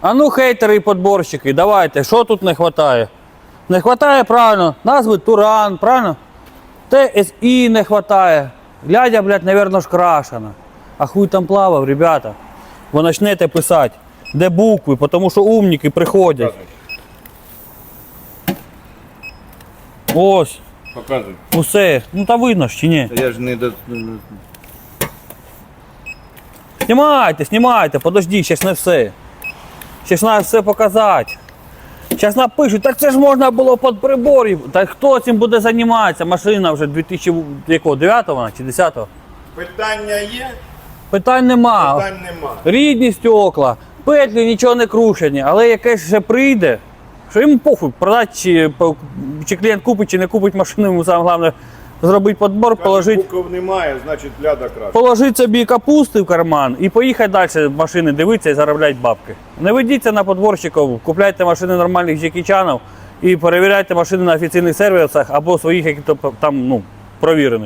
А ну, хейтери і подборщики, давайте, що тут не вистачає? Не вистачає правильно, назви Туран, правильно? ТСІ не вистачає. Глядя, блядь, наверное, ж крашена. А хуй там плавав, ребята. Ви почнете писати, де букви, тому що умніки приходять. Ось, Показуй. усе. Ну та видно ж чи ні? Я ж не до. Знімайте, знімайте, подожди, ж не все. Ще ж треба все показати. Зараз напишуть, так це ж можна було під приборів. Та хто цим буде займатися? Машина вже 2009 вона чи 10-го? Питання є, Питань нема. питань нема. Рідні стекла, петлі нічого не крушені, але якесь ще прийде. Що йому похуй, продати, чи, чи клієнт купить, чи не купить машину, йому саме головне зробити подбор, положити. Букв немає, значить ляда краще. Положити собі капусти в карман і поїхати далі машини дивитися і заробляти бабки. Не ведіться на подборщиків, купляйте машини нормальних джекічанів і перевіряйте машини на офіційних сервісах або своїх, які там ну, провірених.